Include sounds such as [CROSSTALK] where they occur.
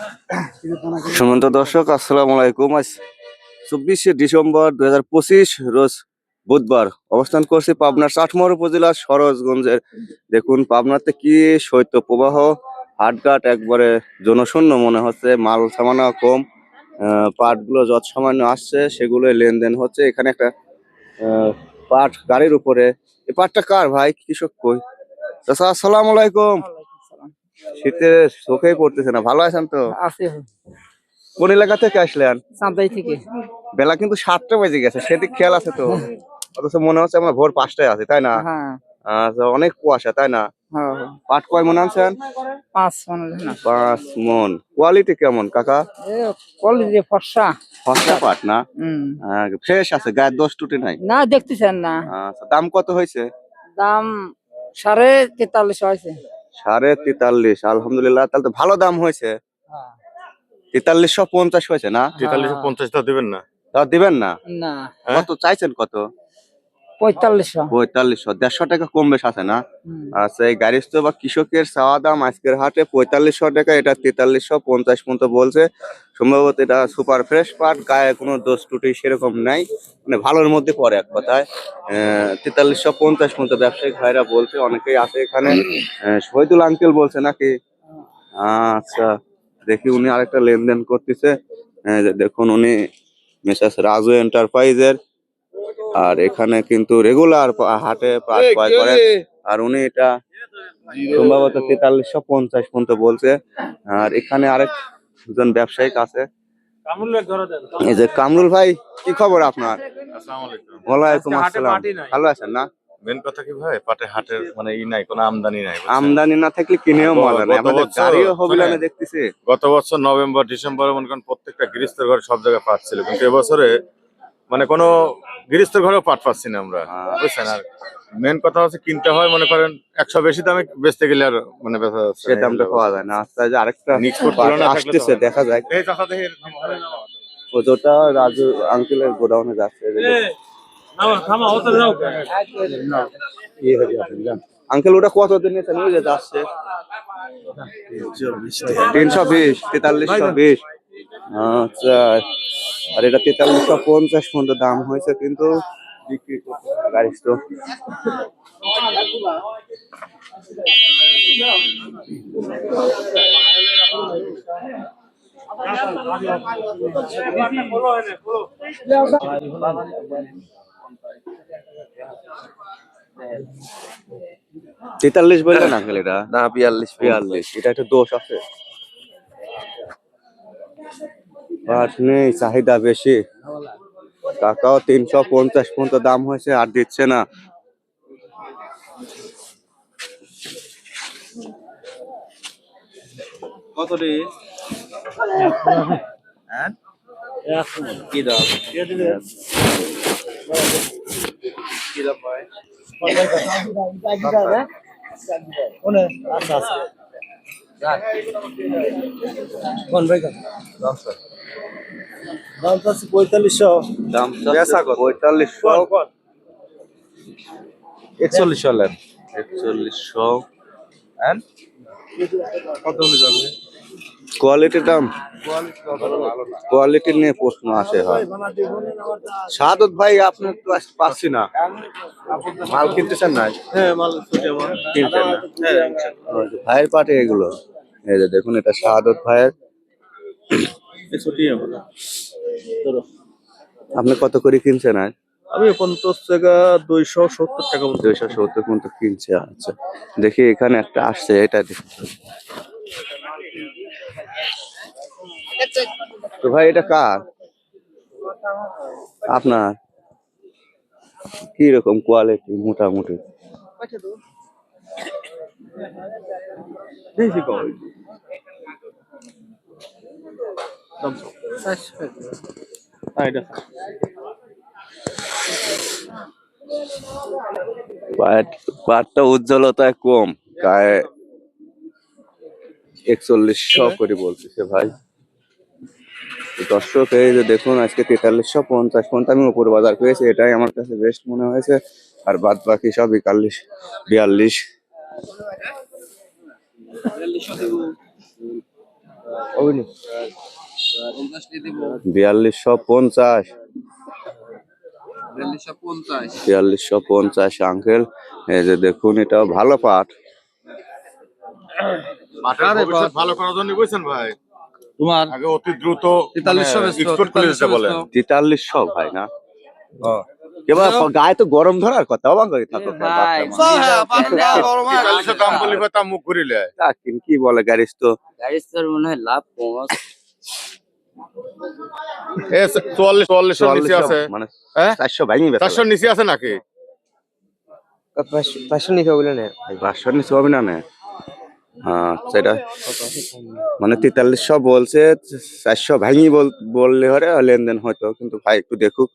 [COUGHS] সুমন্ত দর্শক আসসালামু আলাইকুম। আজ চব্বিশে ডিসেম্বর দুই হাজার পঁচিশ রোজ বুধবার অবস্থান করছি পাবনার চাটমোহর উপজেলার সরোজগঞ্জের। দেখুন পাবনাতে কি শৈত্য প্রবাহ হাটঘাট একবারে জনশূন্য মনে হচ্ছে মাল সামানা কম আহ, পাটগুলো যত সামান্য আসছে সেগুলো লেনদেন হচ্ছে। এখানে একটা আহ, পাট গাড়ির উপরে। এই পাটটা কার ভাই? কৃষক কই? চাচা আসসালামু আলাইকুম। শীতে চোখেই পড়তেছে না। ভালো আছেন তো? আছে। কোন এলাকা থেকে আসলেন চাঁদাই থেকে। বেলা কিন্তু সাতটা বেজে গেছে সেদিক খেয়াল আছে তো? অথচ মনে হচ্ছে আমরা ভোর পাঁচটায় আছি তাই না? হ্যাঁ। আচ্ছা, অনেক কুয়াশা তাই না? হ্যাঁ। পাট কয় মন আনছেন? পাঁচ মনে না পাঁচ মন। কোয়ালিটি কেমন কাকা? যে ফর্সা। ফসলা পাট না? ফ্রেশ আছে গায়ের দোষ টুটি নাই? না দেখতেছেন না। আচ্ছা দাম কত হয়েছে? দাম সাড়ে তেতাল্লিশ হয়েছে। সাড়ে তেতাল্লিশ আলহামদুলিল্লাহ। তাহলে তো ভালো দাম হয়েছে। তেতাল্লিশশো পঞ্চাশ হয়েছে না? তেতাল্লিশশো পঞ্চাশ তা দিবেন না। তা দিবেন না? না। হ্যাঁ? কত চাইছেন কত? পঁয়তাল্লিশশো। পঁয়তাল্লিশশো দেড়শো টাকা কম বেশ আছে না? আচ্ছা এই বা কৃষকের চাওয়া দাম আজকের হাটে পঁয়তাল্লিশশো টাকা এটা তেতাল্লিশশো পঞ্চাশ পর্যন্ত বলছে। সম্ভবত এটা সুপার ফ্রেশ পাট গায়ে কোনো দোষ সেরকম নাই মানে ভালোর মধ্যে পড়ে এক কথায়। তেতাল্লিশশো পঞ্চাশ পর্যন্ত ব্যবসায়িক ভাইরা বলছে অনেকেই আছে এখানে। শহীদুল আঙ্কেল বলছে নাকি? আচ্ছা দেখি উনি আরেকটা লেনদেন করতেছে। দেখুন উনি মেসাস রাজু এন্টারপ্রাইজের আর এখানে কিন্তু রেগুলার হাটে পাট ক্রয় করেন আর উনি এটা সম্ভবত তেতাল্লিশশো পঞ্চাশ পর্যন্ত বলছে। আর এখানে আরেক জন ব্যবসায়িক আছে। এই যে কামরুল ভাই কি খবর আপনার? আসসালামু আলাইকুম। ওয়ালাইকুম আসসালাম। ভালো আছেন না? মেন কথা কি ভাই? পাটে হাটের মানে ই নাই কোনো আমদানি নাই আমদানি না থাকলে কিনেও মজা নেই আমাদের গাড়িও শোনেন। দেখতেছি। গত বছর নভেম্বর ডিসেম্বরে মনে করেন প্রত্যেকটা গৃহস্থের ঘরে সব জায়গায় পাট ছিল। কিন্তু এবছরে মানে কোনো গৃহস্থের ঘরেও পাট পাচ্ছি না আমরা। বুঝছেন? আর মেন কথা হচ্ছে কিনতে হয় মনে করেন একশো বেশি দামে বেচতে গেলে আর মানে বেচা যাচ্ছে সে দামটা পাওয়া যায় না। আস্তে আস্তে আরেকটা আসতেছে দেখা যায় এই চাচা দেখি ওটা রাজু আঙ্কেলের গোডাউনে যাচ্ছে। আঙ্কেল ওটা কত দিন যাচ্ছে? তিনশো বিশ তেতাল্লিশশো বিশ। আচ্ছা। আর এটা তেতাল্লিশশো পঞ্চাশ পর্যন্ত দাম হয়েছে কিন্তু বিক্রি গাড়ি তো। তেতাল্লিশ বললেন আঙ্কেল এটা? না বিয়াল্লিশ বিয়াল্লিশ। এটা একটা দোষ আছে। পাট নেই চাহিদা বেশি। টাকাও তিনশো পঞ্চাশ পর্যন্ত দাম হয়েছে আর দিচ্ছে না। কত রে কি দাম? কি দাম ভাই? পঁয়তাল্লিশশো। দাম বেচা কত? পঁয়তাল্লিশশো। একচল্লিশ হলেন একচল্লিশশো হ্যাঁ কত হলে যাবে? কোয়ালিটির দাম? কোয়ালিটি নিয়ে প্রশ্ন আসে হয়। সাদত ভাই আপনার তো আজ পাচ্ছি না। মাল কিনতেছেন না? হ্যাঁ মাল ছুটি আমার। কিনছেন না? হ্যাঁ ওই যে ভাইয়ের পাটে এগুলো। এই যে দেখুন এটা শাহাদত ভাইয়ের। আপনি কত করে কিনছেন আজ? আমি পঞ্চাশ টাকা দুইশো সত্তর টাকা দুইশো সত্তর পর্যন্ত কিনছে আচ্ছা। দেখি এখানে একটা আসছে এটা দেখি। তো ভাই এটা কার? আপনার? কি রকম কোয়ালিটি মোটামুটি। হ্যাঁ পাটটা উজ্জ্বলতায় কম গায়ে একচল্লিশশো করে বলতেছে ভাই। দর্শক এই যে দেখুন আজকে তেতাল্লিশশো পঞ্চাশ পর্যন্ত আমি উপর বাজার পেয়েছি। এটাই আমার কাছে বেস্ট মনে হয়েছে। আর বাদ বাকি সব একাল্লিশ বিয়াল্লিশ বিয়াল্লিশশো পঞ্চাশ। বিয়াল্লিশশো পঞ্চাশ। আঙ্কেল এই যে দেখুন এটাও ভালো পাট। ভালো করার জন্য বুঝছেন ভাই। তোমার আগে অতি দ্রুত এক্সপোর্ট করে দিতে বলেন। তেতাল্লিশশো ভাই না? এবার গায়ে তো গরম ধরার কথা করে থাকো দাম বলি তা মুখ ঘুরিলে। কি বলে গাড়িস তো মনে হয় লাভ কম চুয়াল্লিশ নিচে আছে। মানে হ্যাঁ? চারশো ভাঙি চারশোর নিচে আছে নাকি? পাঁচশো নিতে বলে না পাঁচশো নিচে হবে না না? হ্যাঁ সেটা মানে তেতাল্লিশশো বলছে চারশো ভাঙি বল- বললে হরে লেনদেন হয়তো কিন্তু ভাই একটু দেখুক।